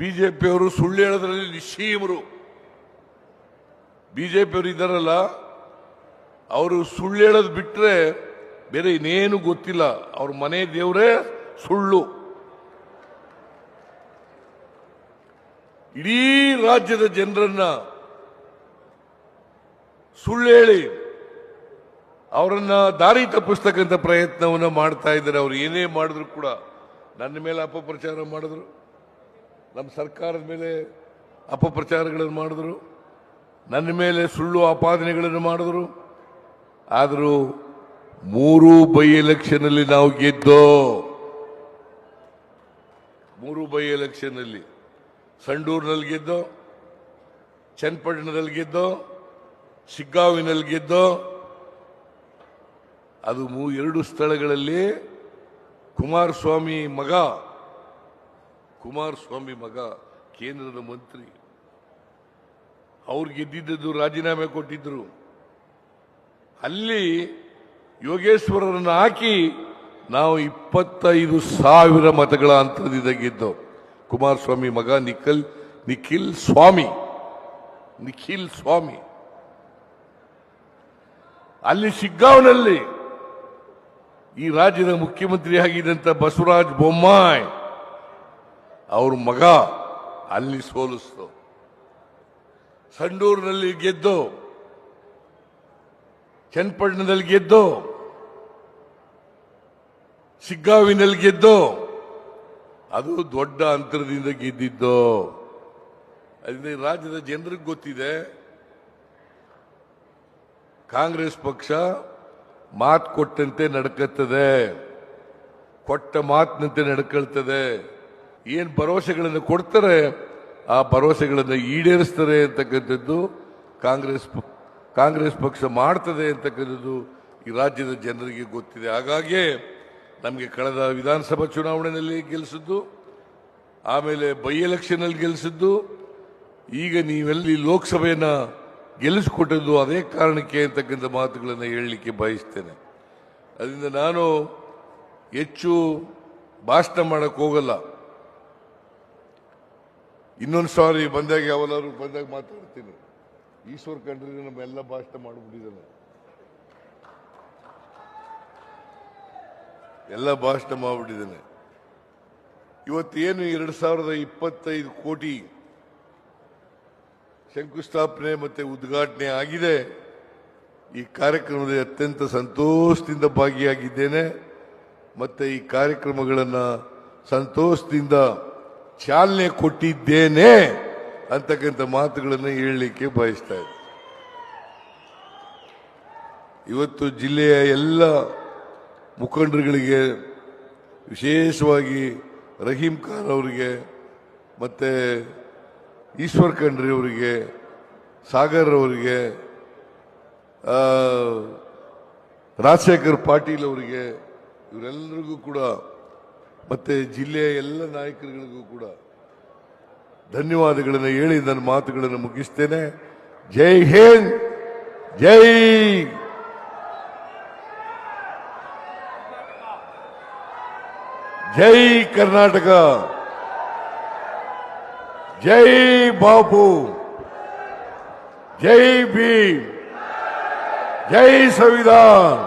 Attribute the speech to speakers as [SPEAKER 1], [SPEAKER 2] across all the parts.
[SPEAKER 1] ಬಿಜೆಪಿಯವರು ಸುಳ್ಳು ಹೇಳೋದ್ರಲ್ಲಿ ನಿಶ್ಚೀಮರು ಬಿಜೆಪಿಯವರು ಇದ್ದಾರಲ್ಲ, ಅವರು ಸುಳ್ಳು ಹೇಳೋದು ಬಿಟ್ಟರೆ ಬೇರೆ ಇನ್ನೇನು ಗೊತ್ತಿಲ್ಲ. ಅವ್ರ ಮನೆ ದೇವರೇ ಸುಳ್ಳು. ಇಡೀ ರಾಜ್ಯದ ಜನರನ್ನ ಸುಳ್ಳು ಹೇಳಿ ಅವರನ್ನ ದಾರಿ ತಪ್ಪಿಸ್ತಕ್ಕಂಥ ಪ್ರಯತ್ನವನ್ನು ಮಾಡ್ತಾ ಇದ್ದಾರೆ. ಅವ್ರು ಏನೇ ಮಾಡಿದ್ರು ಕೂಡ ನನ್ನ ಮೇಲೆ ಅಪಪ್ರಚಾರ ಮಾಡಿದ್ರು. ನಮ್ಮ ಸರ್ಕಾರದ ಮೇಲೆ ಅಪಪ್ರಚಾರಗಳನ್ನು ಮಾಡಿದ್ರು, ನನ್ನ ಮೇಲೆ ಸುಳ್ಳು ಆಪಾದನೆಗಳನ್ನು ಮಾಡಿದ್ರು. ಆದರೂ ಮೂರು ಬೈ ಎಲೆಕ್ಷನ್ನಲ್ಲಿ ನಾವು ಗೆದ್ದೋ, ಮೂರು ಬೈ ಎಲೆಕ್ಷನ್ನಲ್ಲಿ ಸಂಡೂರಿನಲ್ಲಿ ಗೆದ್ದೋ, ಚನ್ನಪಟ್ಟಣದಲ್ಲಿ ಗೆದ್ದೋ ಸಿಗ್ಗಾವಿನಲ್ಲಿ ಗೆದ್ದೋ, ಅದು ಮೂ, ಎರಡು ಸ್ಥಳಗಳಲ್ಲಿ ಕುಮಾರಸ್ವಾಮಿ ಮಗ ಕುಮಾರಸ್ವಾಮಿ ಮಗ, ಕೇಂದ್ರದ ಮಂತ್ರಿ. ಅವ್ರು ಗೆದ್ದಿದ್ದದ್ದು ರಾಜೀನಾಮೆ ಕೊಟ್ಟಿದ್ರು. ಅಲ್ಲಿ ಯೋಗೇಶ್ವರರನ್ನು ಹಾಕಿ ನಾವು ಇಪ್ಪತ್ತೈದು ಸಾವಿರ ಮತಗಳ ಅಂತರದಿಂದ ಗೆದ್ದವು ಕುಮಾರಸ್ವಾಮಿ ಮಗ ನಿಖಲ್, ನಿಖಿಲ್ ಸ್ವಾಮಿ ನಿಖಿಲ್ ಸ್ವಾಮಿ. ಅಲ್ಲಿ ಸಿಗ್ಗಾವ್ನಲ್ಲಿ ಈ ರಾಜ್ಯದ ಮುಖ್ಯಮಂತ್ರಿ ಆಗಿದ್ದಂಥ ಬಸವರಾಜ ಬೊಮ್ಮಾಯಿ ಅವ್ರ ಮಗ ಅಲ್ಲಿ ಸೋಲಿಸ್ತು. ಸಂಡೂರಿನಲ್ಲಿ ಗೆದ್ದು ಚನ್ನಪಟ್ಟಣದಲ್ಲಿ ಗೆದ್ದು, ಸಿಗ್ಗಾವಿನಲ್ಲಿ ಗೆದ್ದು, ಅದು ದೊಡ್ಡ ಅಂತರದಿಂದ ಗೆದ್ದಿದ್ದು. ಅದರಿಂದ ರಾಜ್ಯದ ಜನರಿಗೆ ಗೊತ್ತಿದೆ, ಕಾಂಗ್ರೆಸ್ ಪಕ್ಷ ಮಾತು ಕೊಟ್ಟಂತೆ ನಡ್ಕತ್ತದೆ, ಕೊಟ್ಟ ಮಾತಿನಂತೆ ನಡ್ಕೊಳ್ತದೆ. ಏನ್ ಭರವಸೆಗಳನ್ನು ಕೊಡ್ತಾರೆ, ಆ ಭರವಸೆಗಳನ್ನು ಈಡೇರಿಸ್ತಾರೆ ಅಂತಕ್ಕಂಥದ್ದು ಕಾಂಗ್ರೆಸ್ ಕಾಂಗ್ರೆಸ್ ಪಕ್ಷ ಮಾಡ್ತದೆ ಅಂತಕ್ಕಂಥದ್ದು ಈ ರಾಜ್ಯದ ಜನರಿಗೆ ಗೊತ್ತಿದೆ. ಹಾಗಾಗಿ ನಮಗೆ ಕಳೆದ ವಿಧಾನಸಭಾ ಚುನಾವಣೆಯಲ್ಲಿ ಗೆಲ್ಲಿಸಿದ್ದು ಆಮೇಲೆ ಬೈ ಎಲೆಕ್ಷನ್ ಅಲ್ಲಿ ಗೆಲ್ಲಿಸಿದ್ದು ಈಗ ನೀವೆಲ್ಲಿ ಲೋಕಸಭೆಯನ್ನ ಗೆಲ್ಲಿಸಿಕೊಟ್ಟದ್ದು ಅದೇ ಕಾರಣಕ್ಕೆ ಅಂತಕ್ಕಂಥ ಮಾತುಗಳನ್ನು ಹೇಳಲಿಕ್ಕೆ ಬಯಸ್ತೇನೆ. ಅದರಿಂದ ನಾನು ಹೆಚ್ಚು ಭಾಷಣ ಮಾಡಕ್ ಹೋಗಲ್ಲ. ಇನ್ನೊಂದು ಸಾರಿ ಬಂದಾಗ ಯಾವಲ್ಲಾದ್ರೂ ಬಂದಾಗ ಮಾತಾಡ್ತೀನಿ. ಈಶ್ವರ್ ಕಂಡ್ರಿ ನಮ್ಮೆಲ್ಲ ಭಾಷಣ ಮಾಡಿಬಿಟ್ಟಿದ್ದಾನೆ. ಎಲ್ಲ ಭಾಷಣ ಮಾಡಿಬಿಟ್ಟಿದ್ದಾನೆ. ಇವತ್ತೇನು ಎರಡು ಸಾವಿರದ ಇಪ್ಪತ್ತೈದು ಕೋಟಿ ಶಂಕುಸ್ಥಾಪನೆ ಮತ್ತು ಉದ್ಘಾಟನೆ ಆಗಿದೆ. ಈ ಕಾರ್ಯಕ್ರಮದ ಅತ್ಯಂತ ಸಂತೋಷದಿಂದ ಭಾಗಿಯಾಗಿದ್ದೇನೆ. ಮತ್ತು ಈ ಕಾರ್ಯಕ್ರಮಗಳನ್ನು ಸಂತೋಷದಿಂದ ಚಾಲನೆ ಕೊಟ್ಟಿದ್ದೇನೆ ಅಂತಕ್ಕಂಥ ಮಾತುಗಳನ್ನು ಹೇಳಲಿಕ್ಕೆ ಬಯಸ್ತಾ ಇದ್ದೆ. ಇವತ್ತು ಜಿಲ್ಲೆಯ ಎಲ್ಲ ಮುಖಂಡರುಗಳಿಗೆ, ವಿಶೇಷವಾಗಿ ರಹೀಂ ಖಾನ್ ಅವರಿಗೆ, ಮತ್ತು ಈಶ್ವರ್ ಖಂಡ್ರಿ ಅವರಿಗೆ, ಸಾಗರ್ ಅವರಿಗೆ ರಾಜಶೇಖರ್ ಪಾಟೀಲ್ ಅವರಿಗೆ ಇವರೆಲ್ಲರಿಗೂ ಕೂಡ ಮತ್ತೆ ಜಿಲ್ಲೆಯ ಎಲ್ಲ ನಾಯಕರುಗಳಿಗೂ ಕೂಡ ಧನ್ಯವಾದಗಳನ್ನು ಹೇಳಿ ನನ್ನ ಮಾತುಗಳನ್ನು ಮುಗಿಸ್ತೇನೆ. ಜೈ ಹಿಂದ್, ಜೈ ಜೈ ಕರ್ನಾಟಕ, ಜೈ ಬಾಪು, ಜೈ ಭೀಮ್, ಜೈ ಸಂವಿಧಾನ್.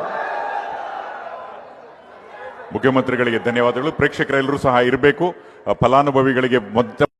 [SPEAKER 2] ಮುಖ್ಯಮಂತ್ರಿಗಳಿಗೆ ಧನ್ಯವಾದಗಳು. ಪ್ರೇಕ್ಷಕರೆಲ್ಲರೂ ಸಹ ಇರಬೇಕು. ಫಲಾನುಭವಿಗಳಿಗೆ ಮೊತ್ತ